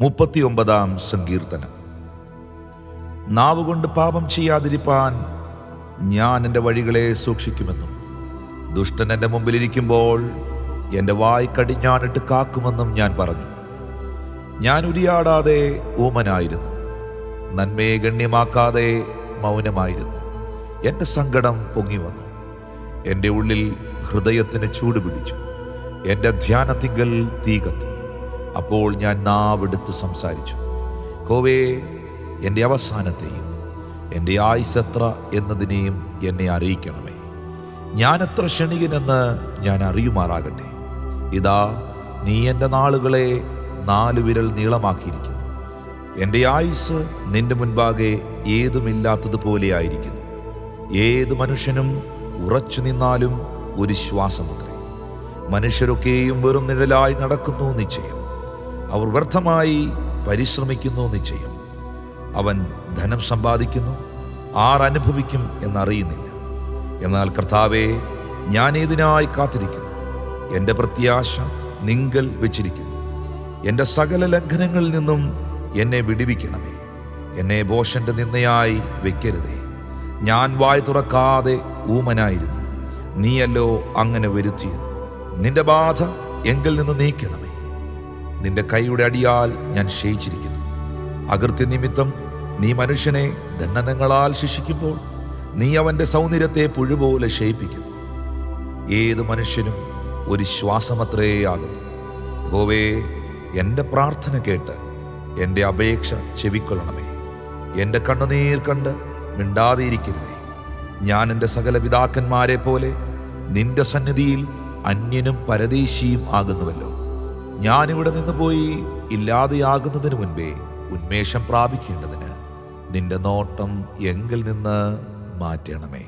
മുപ്പത്തിയൊമ്പതാം സങ്കീർത്തനം. നാവുകൊണ്ട് പാപം ചെയ്യാതിരിപ്പാൻ ഞാൻ എന്റെ വഴികളെ സൂക്ഷിക്കുമെന്നും ദുഷ്ടൻ എന്റെ മുമ്പിലിരിക്കുമ്പോൾ എന്റെ വായ് കടിഞ്ഞാണിട്ട് കാക്കുമെന്നും ഞാൻ പറഞ്ഞു. ഞാൻ ഉരിയാടാതെ ഊമനായിരുന്നു. നന്മയെ ഗണ്യമാക്കാതെ മൗനമായിരുന്നു. എന്റെ സങ്കടം പൊങ്ങി വന്നു. എന്റെ ഉള്ളിൽ ഹൃദയത്തിന് ചൂടുപിടിച്ചു എന്റെ ധ്യാനത്തിങ്കൽ തീ കത്തി. അപ്പോൾ ഞാൻ നാവെടുത്ത് സംസാരിച്ചു. കോവേ എന്റെ അവസാനത്തെയും എന്റെ ആയുസെത്ര എന്നതിനെയും എന്നെ അറിയിക്കണമേ. ഞാൻ എത്ര ക്ഷണികനെന്ന് ഞാൻ അറിയുമാറാകട്ടെ. ഇതാ നീ എന്റെ നാളുകളെ നാലു വിരൽ നീളമാക്കിയിരിക്കുന്നു. എന്റെ ആയുസ് നിന്റെ മുൻപാകെ ഏതുമില്ലാത്തതുപോലെ ആയിരിക്കുന്നു. ഏത് മനുഷ്യനും ഉറച്ചു നിന്നാലും ഒരു ശ്വാസമത്രേ. മനുഷ്യരൊക്കെയും വെറും നിഴലായി നടക്കുന്നു നിശ്ചയം. അവർ വ്യർത്ഥമായി പരിശ്രമിക്കുന്നു നിശ്ചയം അവൻ ധനം സമ്പാദിക്കുന്നു ആർ അനുഭവിക്കും എന്നറിയുന്നില്ല. എന്നാൽ കർത്താവെ ഞാനേതിനായി കാത്തിരിക്കുന്നു? എന്റെ പ്രത്യാശ നിങ്കൽ വെച്ചിരിക്കുന്നു. എന്റെ സകല ലംഘനങ്ങളിൽ നിന്നും എന്നെ വിടിവിക്കണമേ. എന്നെ ബോഷന്റെ നിന്നയായി വെക്കരുതേ. ഞാൻ വായ് തുറക്കാതെ ഊമനായിരുന്നു. നീയല്ലോ അങ്ങനെ വരുത്തിയത്. നിന്റെ ബാധ എങ്കിൽ നിന്ന് നീക്കണമേ. നിന്റെ കൈയുടെ അടിയാൽ ഞാൻ ക്ഷയിച്ചിരിക്കുന്നു. അകൃത്യ നിമിത്തം നീ മനുഷ്യനെ ദണ്ഡനങ്ങളാൽ ശിക്ഷിക്കുമ്പോൾ നീ അവന്റെ സൗന്ദര്യത്തെ പുഴുപോലെ ക്ഷയിപ്പിക്കുന്നു. ഏത് മനുഷ്യനും ഒരു ശ്വാസമത്രേ ആകുന്നു. ഗോവേ എന്റെ പ്രാർത്ഥന കേട്ട് എന്റെ അപേക്ഷ ചെവിക്കൊള്ളണമേ. എന്റെ കണ്ണുനീർ കണ്ട് മിണ്ടാതെയിരിക്കരുതേ ഞാൻ എന്റെ സകല പിതാക്കന്മാരെ പോലെ നിന്റെ സന്നിധിയിൽ അന്യനും പരദേശിയും ആകുന്നുവല്ലോ. ഞാനിവിടെ നിന്ന് പോയി ഇല്ലാതെയാകുന്നതിന് മുൻപേ ഉന്മേഷം പ്രാപിക്കേണ്ടതിന് നിന്റെ നോട്ടം എങ്കിൽ നിന്ന് മാറ്റണമേ.